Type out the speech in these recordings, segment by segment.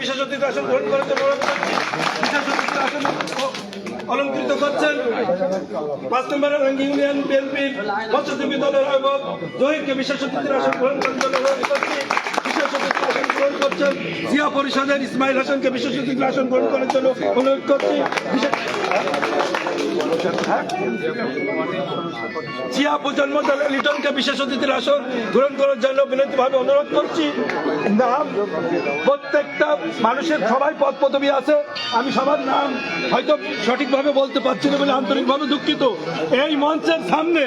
বিশেষ গ্রহণ অলঙ্কৃত করছেন। পাঁচ নম্বর রঙ্গি ইউনিয়ন বিএনপির মৎস্যজীবী দলের আহ্বায়ক জহিরকে বিশেষ অতিথির আসন গ্রহণ করার জন্য বিশেষ গ্রহণ করছেন জিয়া পরিষদের ইসমাইল হাসানকে বিশেষ আসন গ্রহণ করার জন্য অনুরোধ করছি। বিশেষ জিয়া প্রজন্ম লিটনকে বিশেষ অতিথির আসন গ্রহণ করার জন্য বিনীতভাবে অনুরোধ করছি। নাম প্রত্যেকটা মানুষের সবাই পদ পদবি আছে। আমি সবার নাম হয়তো সঠিকভাবে বলতে পারছি না বলে আন্তরিকভাবে দুঃখিত। এই মঞ্চের সামনে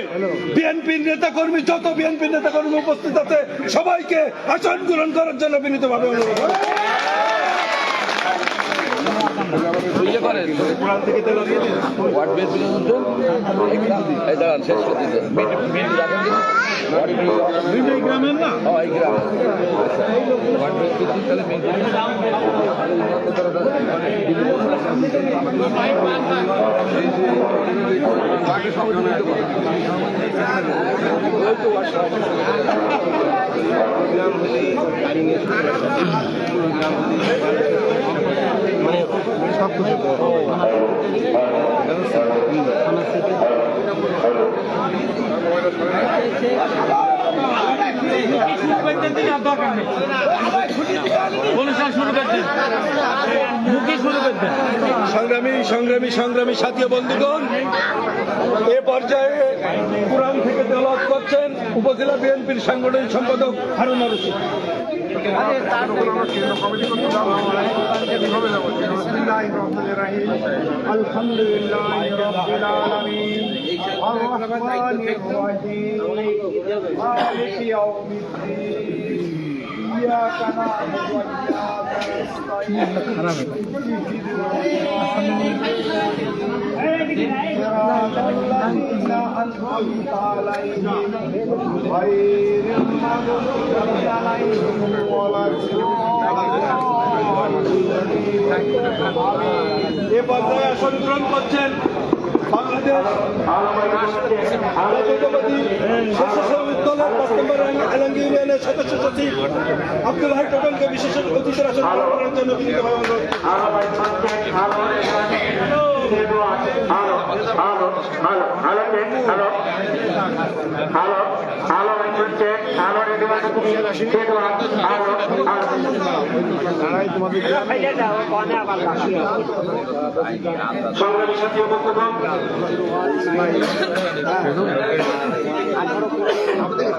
বিএনপির নেতা কর্মী যত বিএনপির নেতা কর্মী উপস্থিত আছে, সবাইকে আসন গ্রহণ করার জন্য বিনীতভাবে অনুরোধ। ওয়ার্ড বেস শুনছেন দাঁড়ান শেষ করে দিতে ওয়ার্ড গ্রামের না? ও এই গ্রামে। ওয়ার্ড করছি তাহলে সংগ্রামী সংগ্রামী সংগ্রামী সাথী ও বন্ধুগণ, এ পর্যায়ে কোরআন থেকে তেলাওয়াত করছেন উপজেলা বিএনপির সাংগঠনিক সম্পাদক হারুন রশিদ الحمد لله رب العالمين الرحمن الرحيم مالك يوم الدين إياك نعبد وإياك نستعين صراط الذين أنعمت عليهم غير المغضوب عليهم ولا এ পর্যায়ে আসন গ্রহণ করছেন বাংলাদেশ ইউনিয়নের সদস্য সচিব আব্দুল হাই টোটনকে বিশেষ অতিথির আসন গ্রহণ করার জন্য বিনীতভাবে অনুরোধ। রেডিও চেক হ্যালো সংগ্রামী সাথী বক্তব্য।